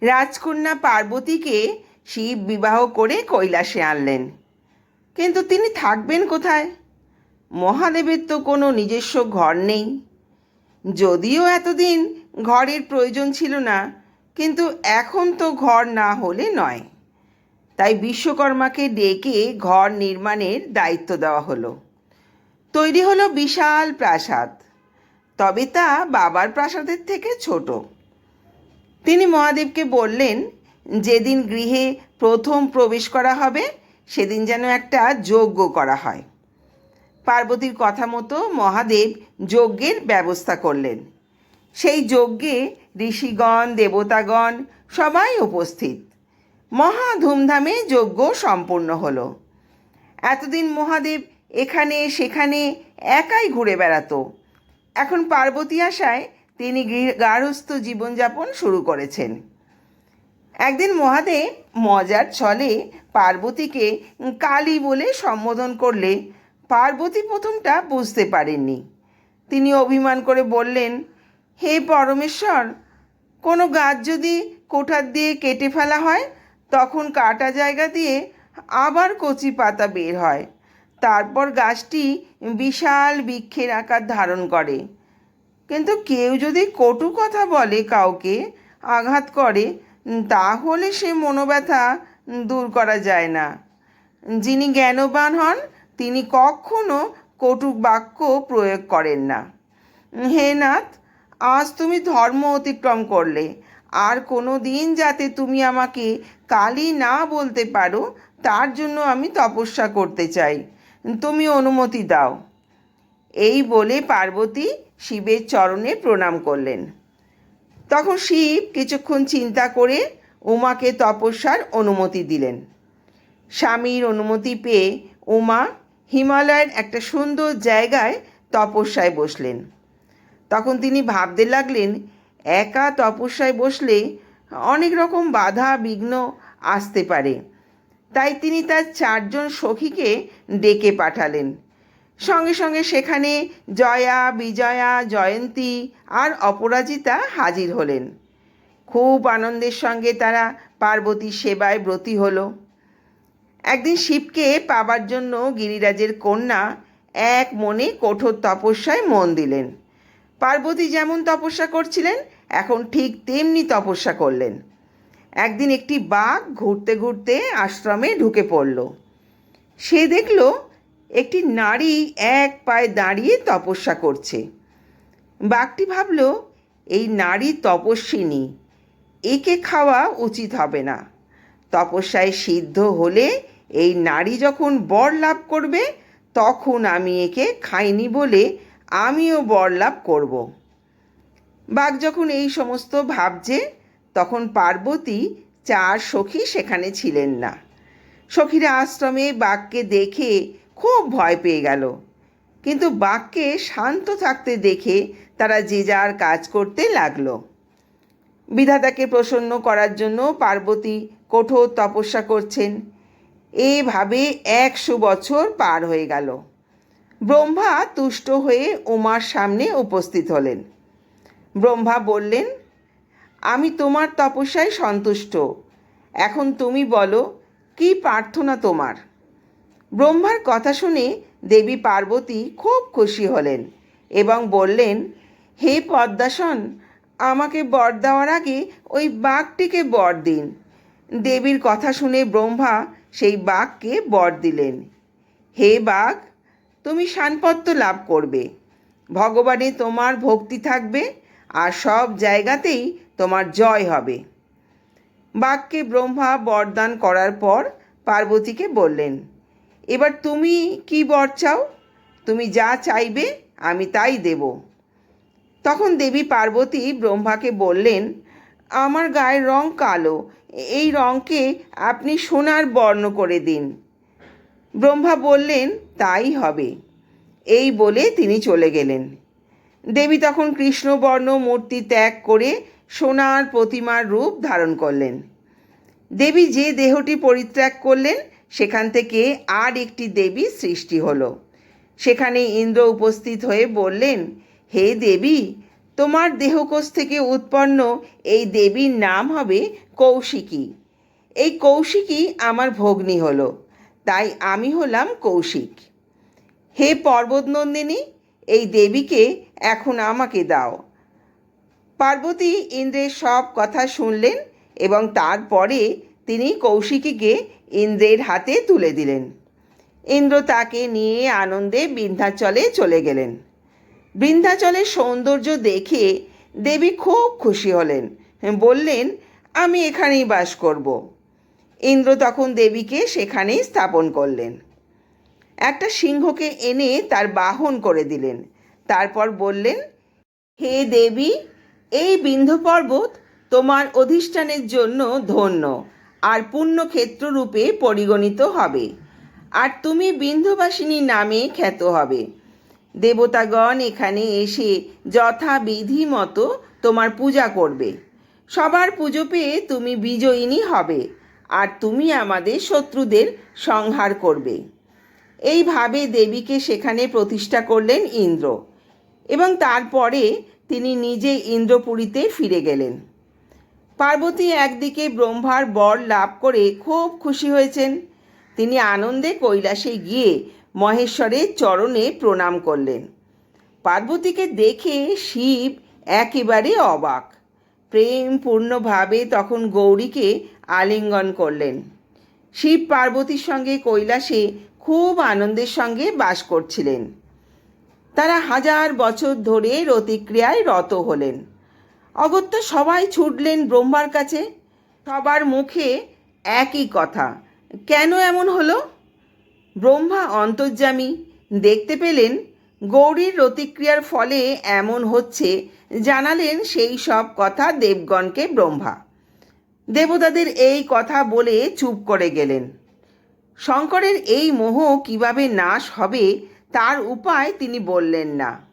রাজকন্যা পার্বতীকে শিব বিবাহ করে কৈলাসে আনলেন। কিন্তু তিনি থাকবেন কোথায়? মহাদেবের তো কোনো নিজস্ব ঘর নেই। যদিও এতদিন ঘরের প্রয়োজন ছিল না, কিন্তু এখন তো ঘর না হলে নয়। তাই বিশ্বকর্মাকে ডেকে ঘর নির্মাণের দায়িত্ব দেওয়া হলো। তৈরি হলো বিশাল প্রাসাদ। তবে তা বাবার প্রাসাদের থেকে ছোট। তিনি মহাদেবকে বললেন, যেদিন গৃহে প্রথম প্রবেশ করা হবে, সেদিন যেন একটা যজ্ঞ করা হয়। পার্বতীর কথা মতো মহাদেব যজ্ঞের ব্যবস্থা করলেন। সেই যজ্ঞে ঋষিগণ, দেবতাগণ সবাই উপস্থিত। মহা ধুমধামে যজ্ঞ সম্পূর্ণ হলো। এতদিন মহাদেব এখানে সেখানে একাই ঘুরে বেড়াতো। এখন পার্বতী আসায় তিনি গার্হস্থ জীবনযাপন শুরু করেছেন। একদিন মহাদেব মজার ছলে পার্বতীকে কালী বলে সম্বোধন করলে পার্বতী প্রথমটা বুঝতে পারেননি। তিনি অভিমান করে বললেন, হে পরমেশ্বর, কোনো গাছ যদি কোঠার দিয়ে কেটে ফেলা হয়, তখন কাটা জায়গা দিয়ে আবার কচি পাতা বের হয়। তারপর গাছটি বিশাল বৃক্ষের আকার ধারণ করে। কিন্তু কেউ যদি কটু কথা বলে কাউকে, আঘাত করে, তাহলে সে মনোব্যথা দূর করা যায় না। যিনি জ্ঞানবান হন, তিনি কখনো কটু বাক্য প্রয়োগ করেন না। হে নাথ, আজ তুমি ধর্ম অতিক্রম করলে। আর কোনো দিন যাতে তুমি আমাকে কালি না বলতে পারো, তার জন্য আমি তপস্যা করতে চাই। তুমি অনুমতি দাও। এই বলে পার্বতী শিবের চরণে প্রণাম করলেন। তখন শিব কিছুক্ষণ চিন্তা করে উমাকে তপস্যার অনুমতি দিলেন। স্বামীর অনুমতি পেয়ে উমা হিমালয়ের একটা সুন্দর জায়গায় তপস্যায় বসলেন। তখন তিনি ভাবতে লাগলেন, একা তপস্যায় বসলে অনেক রকম বাধা বিঘ্ন আসতে পারে। তাই তিনি তার চারজন সখীকে ডেকে পাঠালেন। সঙ্গে সঙ্গে সেখানে জয়া, বিজয়া, জয়ন্তী আর অপরাজিতা হাজির হলেন। খুব আনন্দের সঙ্গে তারা পার্বতীর সেবায় ব্রতী হলো। একদিন শিবকে পাবার জন্য গিরিরাজের কন্যা এক মনে কঠোর তপস্যায় মন দিলেন। পার্বতী যেমন তপস্যা করছিলেন, এখন ঠিক তেমনি তপস্যা করলেন। একদিন একটি বাঘ ঘুরতে ঘুরতে আশ্রমে ঢুকে পড়ল। সে দেখল একটি নারী এক পায়ে দাঁড়িয়ে তপস্যা করছে। বাঘটি ভাবল, এই নারী তপস্বিনী, একে খাওয়া উচিত হবে না। তপস্যায় সিদ্ধ হলে এই নারী যখন বর লাভ করবে, তখন আমি একে খাইনি বলে আমিও বর লাভ করব। বাঘ যখন এই সমস্ত ভাবছে, তখন পার্বতী চার সখী সেখানে ছিলেন না। সখীরা আশ্রমে বাঘকে দেখে খুব ভয় পেয়ে গেল। কিন্তু বাঘকে শান্ত থাকতে দেখে তারা যে যার কাজ করতে লাগল। বিধাতাকে প্রসন্ন করার জন্য পার্বতী কঠোর তপস্যা করছেন। এভাবে একশো বছর পার হয়ে গেল। ব্রহ্মা তুষ্ট হয়ে উমার সামনে উপস্থিত হলেন। ব্রহ্মা বললেন, আমি তোমার তপস্যায় সন্তুষ্ট। এখন তুমি বলো, কি প্রার্থনা তোমার? ব্রহ্মার কথা শুনে দেবী পার্বতী খুব খুশি হলেন এবং বললেন, হে পদ্মাসন, আমাকে বর দেওয়ার আগে ওই বাঘটিকে বর দিন। দেবীর কথা শুনে ব্রহ্মা সেই বাঘকে বর দিলেন। হে বাঘ, তুমি সানপত্য লাভ করবে। ভগবানে তোমার ভক্তি থাকবে আর সব জায়গাতেই তোমার জয় হবে। বাঘকে ব্রহ্মা বরদান করার পর পার্বতীকে বললেন এবার তুমি কি বর চাও? তুমি যা চাইবে, আমি তাই দেব। তখন দেবী পার্বতী ব্রহ্মাকে বললেন, আমার গায়ের রং কালো, এই রঙকে আপনি সোনার বর্ণ করে দিন। ব্রহ্মা বললেন, তাই হবে। এই বলে তিনি চলে গেলেন। দেবী তখন কৃষ্ণবর্ণ মূর্তি ত্যাগ করে সোনার প্রতিমার রূপ ধারণ করলেন। দেবী যে দেহটি পরিত্যাগ করলেন সেখান থেকে আর একটি দেবী সৃষ্টি হলো। সেখানে ইন্দ্র উপস্থিত হয়ে বললেন, হে দেবী, তোমার দেহকোষ থেকে উৎপন্ন এই দেবীর নাম হবে কৌশিকী। এই কৌশিকী আমার ভগ্নী হলো, তাই আমি হলাম কৌশিক। হে পর্বতনন্দিনী, এই দেবীকে এখন আমাকে দাও। পার্বতী ইন্দ্রের সব কথা শুনলেন এবং তারপরে তিনি কৌশিকীকে ইন্দ্রের হাতে তুলে দিলেন। ইন্দ্র তাকে নিয়ে আনন্দে বিন্ধ্যাচলে চলে গেলেন। বৃন্দাচলের সৌন্দর্য দেখে দেবী খুব খুশি হলেন। বললেন, আমি এখানেই বাস করব। ইন্দ্র তখন দেবীকে সেখানেই স্থাপন করলেন। একটা সিংহকে এনে তার বাহন করে দিলেন। তারপর বললেন, হে দেবী, এই বিন্ধ্য পর্বত তোমার অধিষ্ঠানের জন্য ধন্য। আর পুণ্যক্ষেত্র রূপে পরিগণিত হবে। আর তুমি বিন্ধ্যবাসিনী নামে খ্যাত হবে। দেবতাগণ এখানে এসে যথাবিধি মতো তোমার পূজা করবে। সবার পুজো পেয়ে তুমি বিজয়িনী হবে আর তুমি আমাদের শত্রুদের সংহার করবে। এইভাবে দেবীকে সেখানে প্রতিষ্ঠা করলেন ইন্দ্র। এবং তারপরে তিনি নিজে ইন্দ্রপুরীতে ফিরে গেলেন। পার্বতী একদিকে ব্রহ্মার বর লাভ করে খুব খুশি হয়েছেন। তিনি আনন্দে কৈলাসে গিয়ে মহেশ্বরের চরণে প্রণাম করলেন। পার্বতীকে দেখে শিব একেবারে অবাক। প্রেমপূর্ণভাবে তখন গৌরীকে আলিঙ্গন করলেন। শিব পার্বতীর সঙ্গে কৈলাসে খুব আনন্দের সঙ্গে বাস করছিলেন। তারা হাজার বছর ধরে রতিক্রিয়ায় রত হলেন। অগত্যা সবাই ছুটলেন ব্রহ্মার কাছে। সবার মুখে একই কথা। কেন এমন হলো? ব্রহ্মা অন্তর্যামী। দেখতে পেলেন গৌরীর রতিক্রিয়ার ফলে এমন হচ্ছে, জানালেন সেই সব কথা দেবগণকে ব্রহ্মা। দেবতাদের এই কথা বলে চুপ করে গেলেন। শঙ্করের এই মোহ কীভাবে নাশ হবে, তার উপায় তিনি বললেন না।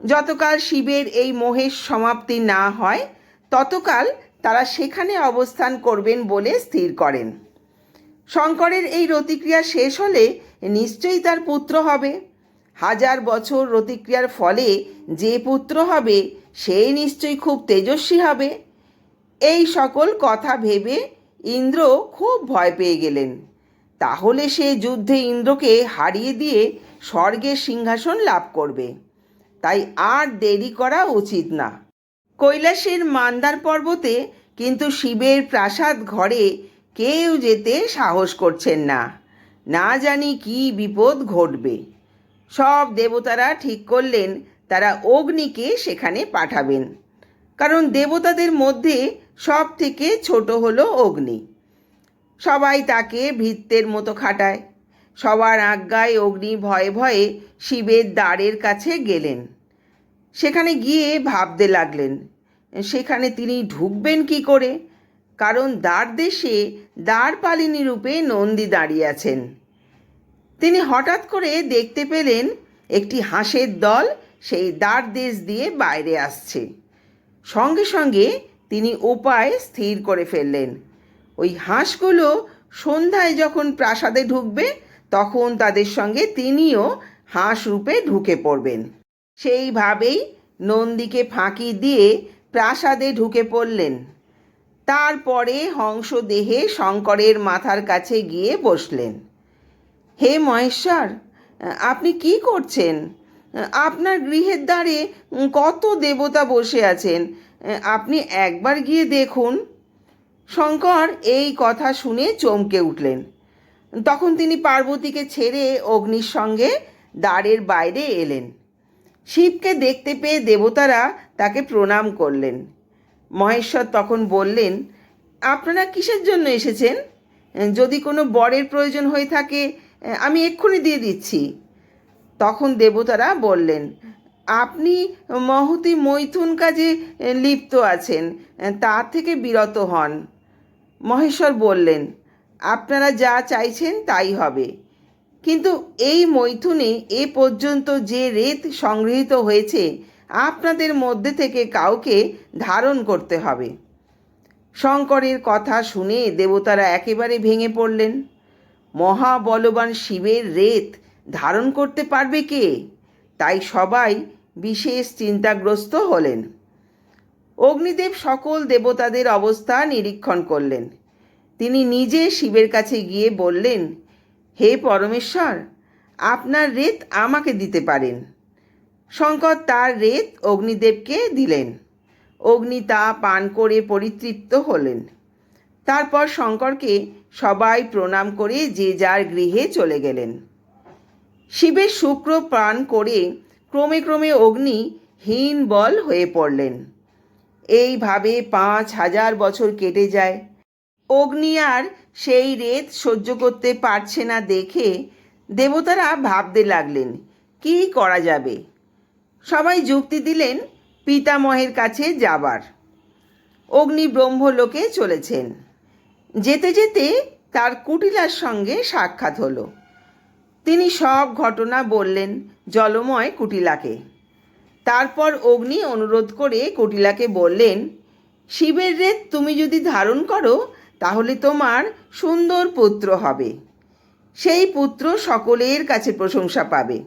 যতকাল শিবের এই মোহের সমাপ্তি না হয়, ততকাল তারা সেখানে অবস্থান করবেন বলে স্থির করেন। শঙ্করের এই রতিক্রিয়া শেষ হলে নিশ্চয়ই তার পুত্র হবে। হাজার বছর রতিক্রিয়ার ফলে যে পুত্র হবে, সে নিশ্চয়ই খুব তেজস্বী হবে। এই সকল কথা ভেবে ইন্দ্র খুব ভয় পেয়ে গেলেন। তাহলে সে যুদ্ধে ইন্দ্রকে হারিয়ে দিয়ে স্বর্গের সিংহাসন লাভ করবে। তাই আর দেরি করা উচিত না। কৈলাসের মান্দার পর্বতে কিন্তু শিবের প্রাসাদ ঘরে কেউ যেতে সাহস করছেন না। না জানি কি বিপদ ঘটবে। সব দেবতারা ঠিক করলেন, তারা অগ্নিকে সেখানে পাঠাবেন। কারণ দেবতাদের মধ্যে সব থেকে ছোট হলো অগ্নি। সবাই তাকে ভিত্তের মতো খাটায়। সবার আজ্ঞায় অগ্নি ভয়ে ভয়ে শিবের দ্বারের কাছে গেলেন। সেখানে গিয়ে ভাবতে লাগলেন, সেখানে তিনি ঢুকবেন কি করে? কারণ দ্বার দেশে দ্বারপালিনী রূপে নন্দী দাঁড়িয়ে আছেন। তিনি হঠাৎ করে দেখতে পেলেন একটি হাঁসের দল সেই দ্বার দেশ দিয়ে বাইরে আসছে। সঙ্গে সঙ্গে তিনি উপায় স্থির করে ফেললেন। ওই হাঁসগুলো সন্ধ্যায় যখন প্রাসাদে ঢুকবে, তখন তাদের সঙ্গে তিনিও হাঁস রূপে ঢুকে পড়বেন। সেইভাবেই নন্দীকে ফাঁকি দিয়ে প্রাসাদে ঢুকে পড়লেন। তারপরে হংস দেহে শঙ্করের মাথার কাছে গিয়ে বসলেন। হে মহেশ্বর, আপনি কি করছেন? আপনার গৃহের দ্বারে কত দেবতা বসে আছেন? আপনি একবার গিয়ে দেখুন। শঙ্কর এই কথা শুনে চমকে উঠলেন। তখন তিনি পার্বতীকে ছেড়ে অগ্নির সঙ্গে দ্বারের বাইরে এলেন। শিবকে দেখতে পেয়ে দেবতারা তাকে প্রণাম করলেন। মহেশ্বর তখন বললেন, আপনারা কিসের জন্য এসেছেন? যদি কোনো বরের প্রয়োজন হয়ে থাকে, আমি এক্ষুনি দিয়ে দিচ্ছি। তখন দেবতারা বললেন, আপনি মহতি মৈথুন কাজে লিপ্ত আছেন তা থেকে বিরত হন। মহেশ্বর বললেন, আপনারা যা চাইছেন তাই হবে। কিন্তু এই মৈথুনে এ পর্যন্ত যে রেত সংগৃহীত হয়েছে, আপনাদের মধ্যে থেকে কাউকে ধারণ করতে হবে। শঙ্করের কথা শুনে দেবতারা একেবারে ভেঙে পড়লেন। মহাবলবান শিবের রেত ধারণ করতে পারবে কে? তাই সবাই বিশেষ চিন্তাগ্রস্ত হলেন। অগ্নিদেব সকল দেবতাদের অবস্থা নিরীক্ষণ করলেন। তিনি নিজে শিবের কাছে গিয়ে বললেন হে পরমেশ্বর, আপনার রেত আমাকে দিতে পারেন। শঙ্কর তার রেত অগ্নিদেবকে দিলেন। অগ্নি তা পান করে পরিতৃপ্ত হলেন। তারপর শঙ্করকে সবাই প্রণাম করে যে যার গৃহে চলে গেলেন। শিবের শুক্র পান করে ক্রমে ক্রমে অগ্নি হীন বল হয়ে পড়লেন। এইভাবে পাঁচ হাজার বছর কেটে যায়। অগ্নি আর সেই রেত সহ্য করতে পারছে না দেখে দেবতারা ভাবতে লাগলেন, কি করা যাবে? সবাই যুক্তি দিলেন, পিতামহের কাছে যাবার। অগ্নি ব্রহ্মলোকে চলেছেন। যেতে যেতে তার কুটিলার সঙ্গে সাক্ষাৎ হলো। তিনি সব ঘটনা বললেন জলময় কুটিলাকে। তারপর অগ্নি অনুরোধ করে কুটিলাকে বললেন, শিবের রেত তুমি যদি ধারণ করো তাহলে তোমার সুন্দর পুত্র হবে। সেই পুত্র সকলের কাছে প্রশংসা পাবে।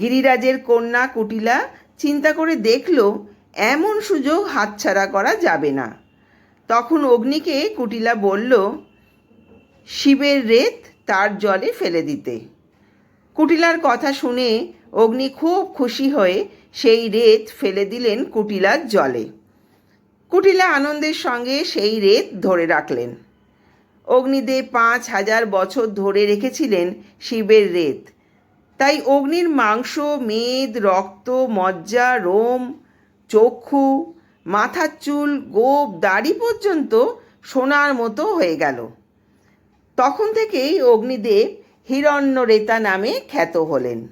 গিরিরাজের কন্যা কুটিলা চিন্তা করে দেখল, এমন সুযোগ হাতছাড়া করা যাবে না। তখন অগ্নিকে কুটিলা বলল, শিবের রেত তার জলে ফেলে দিতে। কুটিলার কথা শুনে অগ্নি খুব খুশি হয়ে সেই রেত ফেলে দিলেন কুটিলার জলে। কুটিলা আনন্দের সঙ্গে সেই রেত ধরে রাখলেন। অগ্নিদেব পাঁচ হাজার বছর ধরে রেখেছিলেন শিবের রেত। তাই অগ্নির মাংস, মেদ, রক্ত, মজ্জা, রোম, চক্ষু, মাথার চুল, গোপ, দাড়ি পর্যন্ত সোনার মতো হয়ে গেল। তখন থেকেই অগ্নিদেব হিরণ্যরেতা নামে খ্যাত হলেন।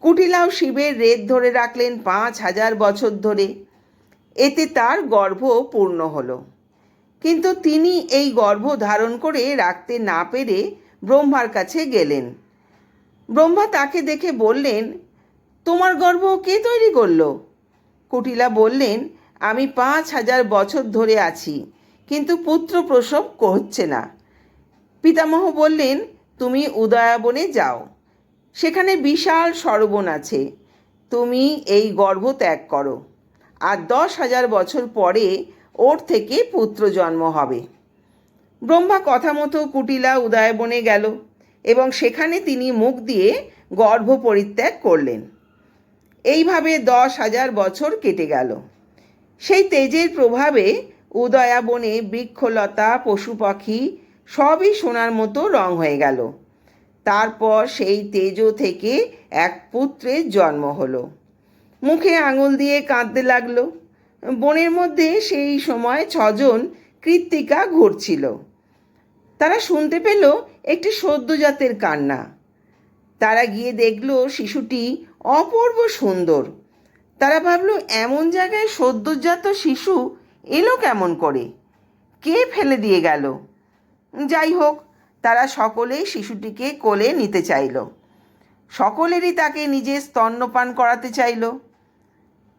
কুটিলাও শিবের রেত ধরে রাখলেন পাঁচ হাজার বছর ধরে। এতে তার গর্ভ পূর্ণ হলো। কিন্তু তিনি এই গর্ভ ধারণ করে রাখতে না পেরে ব্রহ্মার কাছে গেলেন। ব্রহ্মা তাকে দেখে বললেন, তোমার গর্ভ কে তৈরি করল? কুটিলা বললেন, আমি পাঁচ হাজার বছর ধরে আছি, কিন্তু পুত্র প্রসব হচ্ছে না। পিতামহ বললেন, তুমি উদয়াবনে যাও। সেখানে বিশাল সরবন আছে। তুমি এই গর্ভ ত্যাগ করো। আর দশ হাজার বছর পরে ওর থেকে পুত্র জন্ম হবে। ব্রহ্মা কথা মতো কুটিলা উদয়বনে গেল এবং সেখানে তিনি মুখ দিয়ে গর্ভ পরিত্যাগ করলেন। এইভাবে দশ হাজার বছর কেটে গেল। সেই তেজের প্রভাবে উদয়াবনে বৃক্ষলতা, পশু পাখি সবই সোনার মতো রং হয়ে গেল। তারপর সেই তেজ থেকে এক পুত্রের জন্ম হলো। মুখে আঙুল দিয়ে কাঁদতে লাগল। বনের মধ্যে সেই সময় ছজন কৃত্তিকা ঘুরছিল। তারা শুনতে পেল একটি সদ্যজাতের কান্না। তারা গিয়ে দেখল শিশুটি অপূর্ব সুন্দর। তারা ভাবলো, এমন জায়গায় সদ্যজাত শিশু এলো কেমন করে? কে ফেলে দিয়ে গেল? যাই হোক, তারা সকলেই শিশুটিকে কোলে নিতে চাইল। সকলেরই তাকে নিজে স্তন্যপান করাতে চাইল।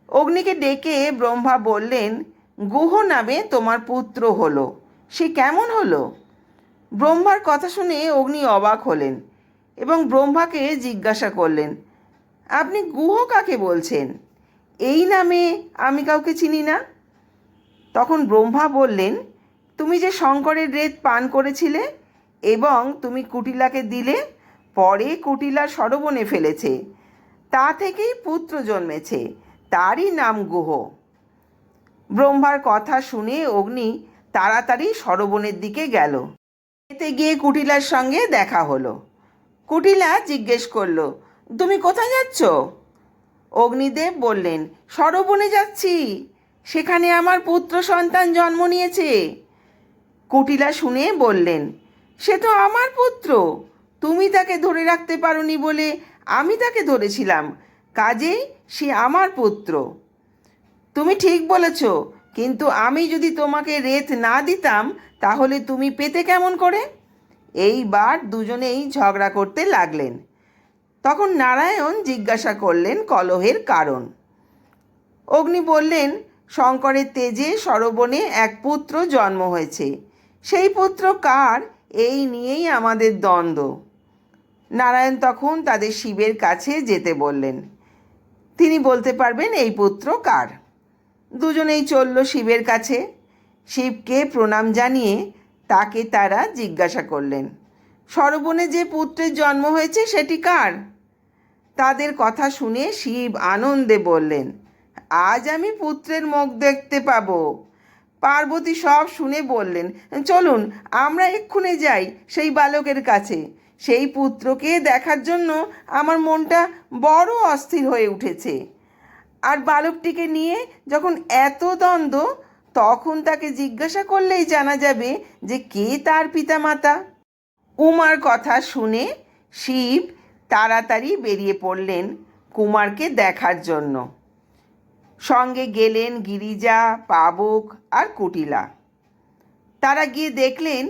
অগ্নিকে ডেকে ব্রহ্মা বললেন, গুহ নামে তোমার পুত্র হলো। সে কেমন হলো? ব্রহ্মার কথা শুনে অগ্নি অবাক হলেন এবং ব্রহ্মাকে জিজ্ঞাসা করলেন, আপনি গুহ কাকে বলছেন? এই নামে আমি কাউকে চিনি না? তখন ব্রহ্মা বললেন, তুমি যে শঙ্করের রেত পান করেছিলে এবং তুমি কুটিলাকে দিলে, পরে কুটিলা সরবনে ফেলেছে। তা থেকেই পুত্র জন্মেছে। তারই নাম গুহ। ব্রহ্মার কথা শুনে অগ্নি তাড়াতাড়ি সরবনের দিকে গেল। এতে গিয়ে কুটিলার সঙ্গে দেখা হলো। কুটিলা জিজ্ঞেস করল, তুমি কোথায় যাচ্ছ? অগ্নিদেব বললেন, সরবনে যাচ্ছি। সেখানে আমার পুত্র সন্তান জন্ম নিয়েছে। কুটিলা শুনে বললেন, সে তো আমার পুত্র। তুমি তাকে ধরে রাখতে পারোনি বলে আমি তাকে ধরেছিলাম। কাজেই সে আমার পুত্র। তুমি ঠিক বলেছ, কিন্তু আমি যদি তোমাকে রেত না দিতাম, তাহলে তুমি পেতে কেমন করে? এইবার দুজনেই ঝগড়া করতে লাগলেন। তখন নারায়ণ জিজ্ঞাসা করলেন কলহের কারণ। অগ্নি বললেন, শঙ্করের তেজে সরবনে এক পুত্র জন্ম হয়েছে। সেই পুত্র কার? এই নিয়েই আমাদের দ্বন্দ্ব। নারায়ণ তখন তাদের শিবের কাছে যেতে বললেন। তিনি বলতে পারবেন এই পুত্র কার? দুজনেই চলল শিবের কাছে। শিবকে প্রণাম জানিয়ে তাকে তারা জিজ্ঞাসা করলেন সরবনে যে পুত্রের জন্ম হয়েছে সেটি কার? তাদের কথা শুনে শিব আনন্দে বললেন, আজ আমি পুত্রের মুখ দেখতে পাবো। পার্বতী সব শুনে বললেন, চলুন, আমরা এক্ষুনি যাই সেই বালকের কাছে। সেই পুত্রকে দেখার জন্য আমার মনটা বড় অস্থির হয়ে উঠেছে। আর বালকটিকে নিয়ে যখন এত দ্বন্দ্ব, তখন তাকে জিজ্ঞাসা করলেই জানা যাবে যে কে তার পিতামাতা। উমার কথা শুনে শিব তাড়াতাড়ি বেরিয়ে পড়লেন কুমারকে দেখার জন্য। সঙ্গে গেলেন গিরিজা, পাবক আর কুটিলা। তারা গিয়ে দেখলেন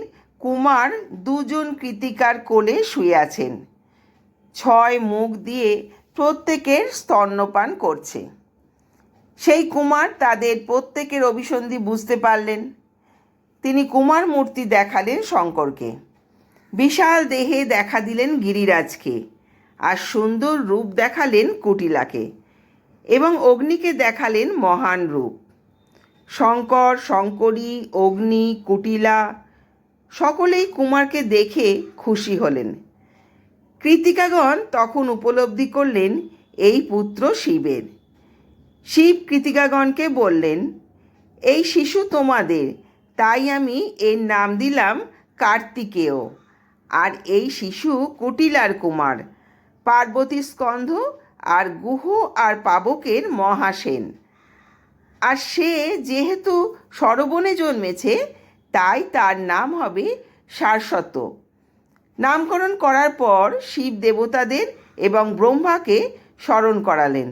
কুমার দুজন কৃতিকার কোলে শুয়ে আছেন। ছয় মুখ দিয়ে প্রত্যেকের স্তন্যপান করছে। সেই কুমার তাদের প্রত্যেকের অভিসন্ধি বুঝতে পারলেন। তিনি কুমার মূর্তি দেখালেন শঙ্করকে। বিশাল দেহে দেখা দিলেন গিরিরাজকে আর সুন্দর রূপ দেখালেন কুটিলাকে এবং অগ্নিকে দেখালেন মহান রূপ। শঙ্কর, শঙ্করী, অগ্নি, কুটিলা সকলেই কুমারকে দেখে খুশি হলেন। কৃতিকাগণ তখন উপলব্ধি করলেন, এই পুত্র শিবের। শিব কৃতিকাগণকে বললেন, এই শিশু তোমাদের, তাই আমি এর নাম দিলাম কার্তিকেয়। আর এই শিশু কুটিলার কুমার, পার্বতী স্কন্ধ আর গুহ আর পাবকের মহাসেন। আর সে যেহেতু সরবনে জন্মেছে তাই তার নাম হবে শাশ্বত নামকরণ করার পর শিব দেবতাদের এবং ব্রহ্মাকে স্মরণ করালেন।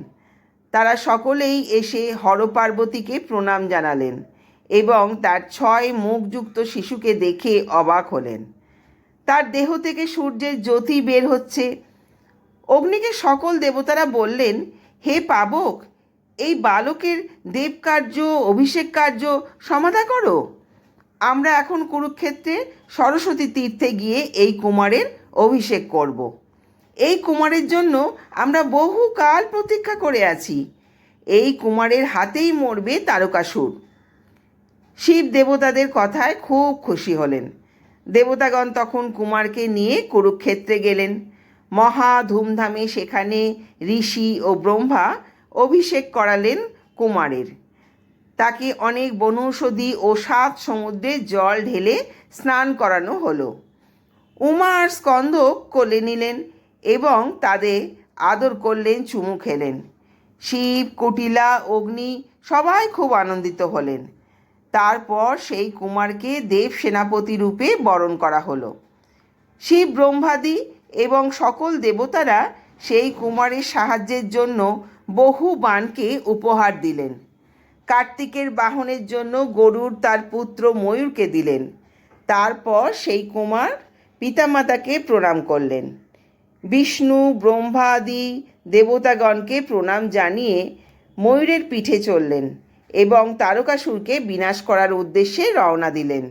তারা সকলেই এসে হরপার্বতীকে প্রণাম জানালেন এবং তার ছয় মুখযুক্ত শিশুকে দেখে অবাক হলেন। তার দেহ থেকে সূর্যের জ্যোতি বের হচ্ছে। অগ্নিকে সকল দেবতারা বললেন, হে পাবক, এই বালকের দেবকার্য অভিষেক কার্য সমাধা করো। আমরা এখন কুরুক্ষেত্রে সরস্বতী তীর্থে গিয়ে এই কুমারের অভিষেক করব। এই কুমারের জন্য আমরা বহুকাল প্রতীক্ষা করে আছি। এই কুমারের হাতেই মরবে তারকাসুর। শিব দেবতাদের কথায় খুব খুশি হলেন। দেবতাগণ তখন কুমারকে নিয়ে কুরুক্ষেত্রে গেলেন। মহা ধুমধামে সেখানে ঋষি ও ব্রহ্মা অভিষেক করালেন কুমারের। তাকে অনেক বনৌষধি ও সাত সমুদ্রে জল ঢেলে স্নান করানো হলো। উমা আর স্কন্দ কোলে নিলেন এবং তাদের আদর করলেন, চুমু খেলেন। শিব, কুটিলা, অগ্নি সবাই খুব আনন্দিত হলেন। তারপর সেই কুমারকে দেব সেনাপতি রূপে বরণ করা হলো। শিব ব্রহ্মাদি এবং সকল দেবতারা সেই কুমারের সাহায্যের জন্য বহু বাণকে উপহার দিলেন। কার্তিকের বাহনের জন্য গরুর তার পুত্র ময়ূরকে দিলেন। তারপর সেই কুমার পিতামাতাকে প্রণাম করলেন। বিষ্ণু ব্রহ্মাদি দেবতাগণকে প্রণাম জানিয়ে ময়ূরের পিঠে চললেন এবং তারকাসুরকে বিনাশ করার উদ্দেশ্যে রওনা দিলেন।